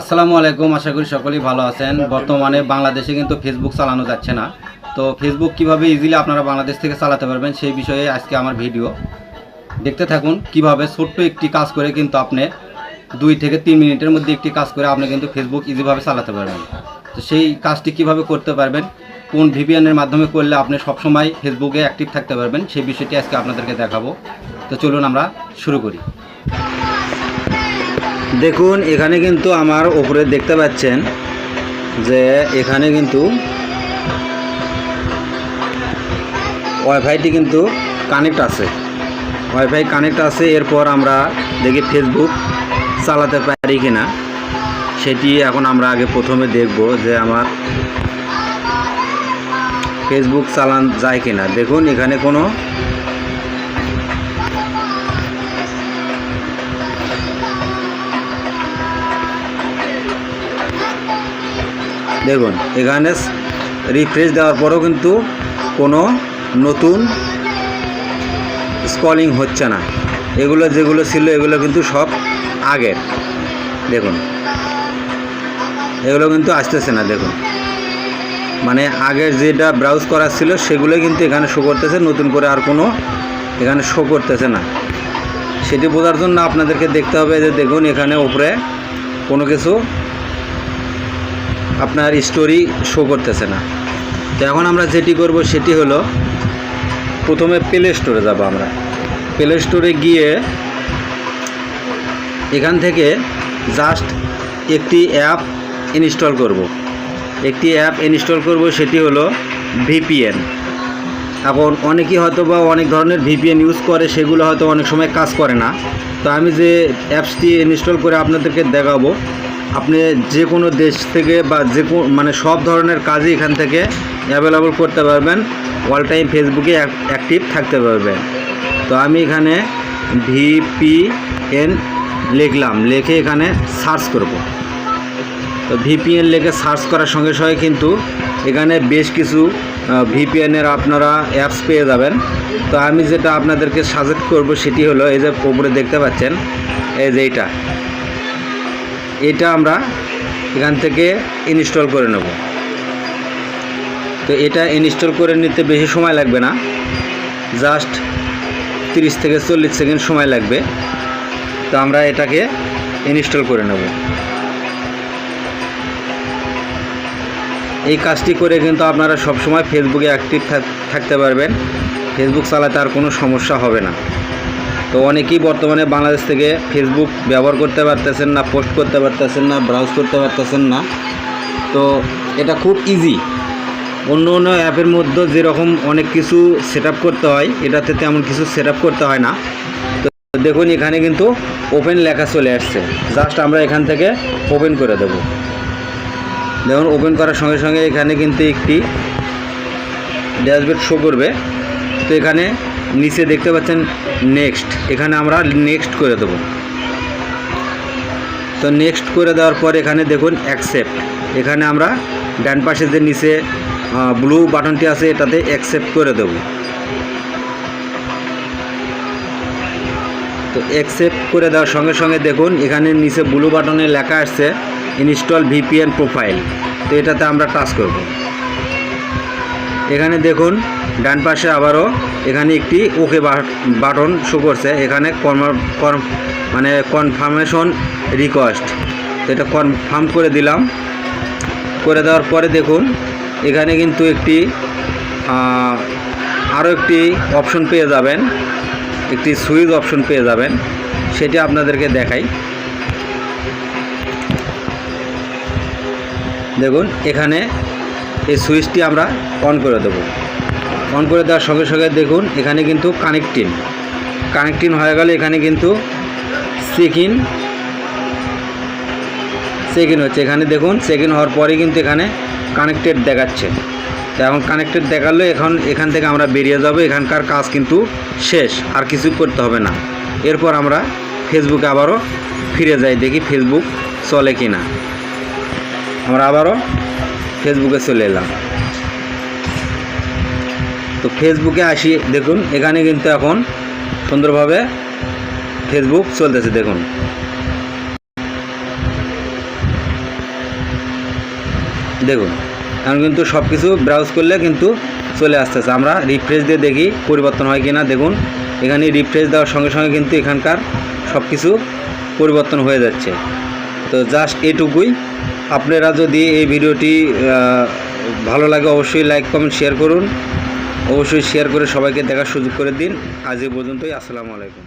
আসসালামু আলাইকুম, আশা করি সকলেই ভালো আছেন। বর্তমানে বাংলাদেশে কিন্তু ফেসবুক চালানো যাচ্ছে না। তো ফেসবুক কীভাবে ইজিলি আপনারা বাংলাদেশ থেকে চালাতে পারবেন সেই বিষয়ে আজকে আমার ভিডিও। দেখতে থাকুন কীভাবে ছোট্ট একটি কাজ করে কিন্তু আপনি দুই থেকে তিন মিনিটের মধ্যে একটি কাজ করে আপনি কিন্তু ফেসবুক ইজিভাবে চালাতে পারবেন। তো সেই কাজটি কীভাবে করতে পারবেন, কোন ভিপিএনের মাধ্যমে করলে আপনি সবসময় ফেসবুকে অ্যাক্টিভ থাকতে পারবেন, সেই বিষয়টি আজকে আপনাদেরকে দেখাবো। তো চলুন আমরা শুরু করি। দেখুন, এখানে কিন্তু আমার ওপরে দেখতে পাচ্ছেন যে এখানে কিন্তু ওয়াইফাইটি কিন্তু কানেক্ট আছে। ওয়াইফাই কানেক্ট আছে, এরপর আমরা দেখি ফেসবুক চালাতে পারি কি না সেটি এখন আমরা আগে প্রথমে দেখব যে আমার ফেসবুক চালান যায় কি না দেখুন, এখানে কোনো দেখুন, এখানে রিফ্রেশ দেওয়ার পরেও কিন্তু কোনো নতুন স্কলিং হচ্ছে না। এগুলো যেগুলো ছিল, এগুলো কিন্তু সব আগের। দেখুন, এগুলো কিন্তু আসতেছে না, দেখুন। মানে আগের যেটা ব্রাউজ করা ছিল সেগুলো কিন্তু এখানে শো করতেছে, নতুন করে আর কোনো এখানে শো করতেছে না। সেটি বোঝার জন্য আপনাদেরকে দেখতে হবে যে, দেখুন, এখানে উপরে কোনো কিছু আপনার স্টোরি শো করতেছে না। তো এখন আমরা যেটি করব সেটি হলো, প্রথমে প্লে স্টোরে যাব আমরা। প্লে স্টোরে গিয়ে এখান থেকে জাস্ট একটি অ্যাপ ইনস্টল করব। একটি অ্যাপ ইনস্টল করব সেটি হলো ভিপিএন এখন অনেকেই হয়তো বা অনেক ধরনের ভিপিএন ইউজ করে, সেগুলো হয়তো অনেক সময় কাজ করে না। তো আমি যে অ্যাপসটি ইনস্টল করে আপনাদেরকে দেখাবো আপনি যে কোনো দেশ থেকে বা যে মানে সব ধরনের কাজই এখান থেকে অ্যাভেলেবল করতে পারবেন। অল টাইম ফেসবুকে অ্যাক্টিভ থাকতে পারবেন তো আমি এখানে ভিপিএন লিখলাম। লিখে এখানে সার্চ করব। তো ভিপিএন লিখে সার্চ করার সঙ্গে সঙ্গে কিন্তু এখানে বেশ কিছু ভিপিএনের আপনারা অ্যাপস পেয়ে যাবেন। তো আমি যেটা আপনাদেরকে সাজেস্ট করব সেটি হলো, এই যে উপরে দেখতে পাচ্ছেন, এই যে এইটা। এটা আমরা এখান থেকে ইনস্টল করে নেব। তো এটা ইনস্টল করে নিতে বেশি সময় লাগবে না। জাস্ট তিরিশ থেকে চল্লিশ সেকেন্ড সময় লাগবে। তো আমরা এটাকে ইনস্টল করে নেব। এই কাজটি করে কিন্তু আপনারা সবসময় ফেসবুকে অ্যাক্টিভ থাকতে পারবেন। ফেসবুক চালাতে আর কোনো সমস্যা হবে না। তো অনেকেই বর্তমানে বাংলাদেশ থেকে ফেসবুক ব্যবহার করতে পারতেছেন না পোস্ট করতে পারতেছেন না ব্রাউজ করতে পারতেছেন না। তো এটা খুব ইজি অন্য অন্য অ্যাপের মধ্যে যেরকম অনেক কিছু সেট করতে হয়, এটাতে তেমন কিছু সেট করতে হয় না। তো দেখুন, এখানে কিন্তু ওপেন লেখা চলে আসছে। জাস্ট আমরা এখান থেকে ওপেন করে দেব। দেখুন ওপেন করার সঙ্গে সঙ্গে এখানে কিন্তু একটি ড্যাশবোর্ড শো করবে। তো এখানে নিচে দেখতে পাচ্ছেন নেক্সট। এখানে আমরা নেক্সট করে দেব। তো নেক্সট করে দেওয়ার পর এখানে দেখুন অ্যাকসেপ্ট এখানে আমরা ডান পাশে যে নিচে ব্লু বাটনটি আছে, এটাতে অ্যাকসেপ্ট করে দেব। তো অ্যাকসেপ্ট করে দেওয়ার সঙ্গে সঙ্গে দেখুন, এখানে নিচে ব্লু বাটনে লেখা আসছে ইনস্টল ভিপিএন প্রোফাইল তো এটাতে আমরা টাচ করব। এখানে দেখুন ডান পাশে আবারও এখানে একটি ওকে বাটন শো করছে। এখানে কর্ম মানে কনফার্মেশন রিকোয়েস্ট এটা কনফার্ম করে দিলাম। করে দেওয়ার পরে দেখুন, এখানে কিন্তু একটি আরও একটি অপশন পেয়ে যাবেন। একটি সুইচ অপশন পেয়ে যাবেন। সেটি আপনাদেরকে দেখাই। দেখুন, এখানে এই সুইচটি আমরা অন করে দেবো। অন করে দেওয়ার সঙ্গে সঙ্গে দেখুন, এখানে কিন্তু কানেক্টিং কানেক্টিং হয়ে গেলে এখানে কিন্তু চেক ইন ইন হচ্ছে। এখানে দেখুন চেক ইন হওয়ার পরে কিন্তু এখানে কানেক্টেড দেখাচ্ছে। তো এখন কানেক্টেড দেখালে এখন এখান থেকে আমরা বেরিয়ে যাব। এখানকার কাজ কিন্তু শেষ, আর কিছু করতে হবে না। এরপর আমরা ফেসবুকে আবারও ফিরে যাই, দেখি ফেসবুক চলে কি না আমরা আবারও ফেসবুকে চলে এলাম। তো ফেসবুকে আসি, দেখুন, এখানে কিন্তু এখন সুন্দরভাবে ফেসবুক চলতেছে, দেখুন। দেখুন, এখন কিন্তু সব কিছু ব্রাউজ করলে কিন্তু চলে আসতেছে। আমরা রিফ্রেশ দিয়ে দেখি পরিবর্তন হয় কি না দেখুন। এখানে রিফ্রেশ দেওয়ার সঙ্গে সঙ্গে কিন্তু এখানকার সব কিছু পরিবর্তন হয়ে যাচ্ছে। তো জাস্ট এটুকুই। আপনারা যদি এই ভিডিওটি ভালো লাগে অবশ্যই লাইক কমেন্ট শেয়ার করুন। অবশ্যই শেয়ার করে সবাইকে দেখার সুযোগ করে দিন। আজ এ পর্যন্তই আসসালামু আলাইকুম।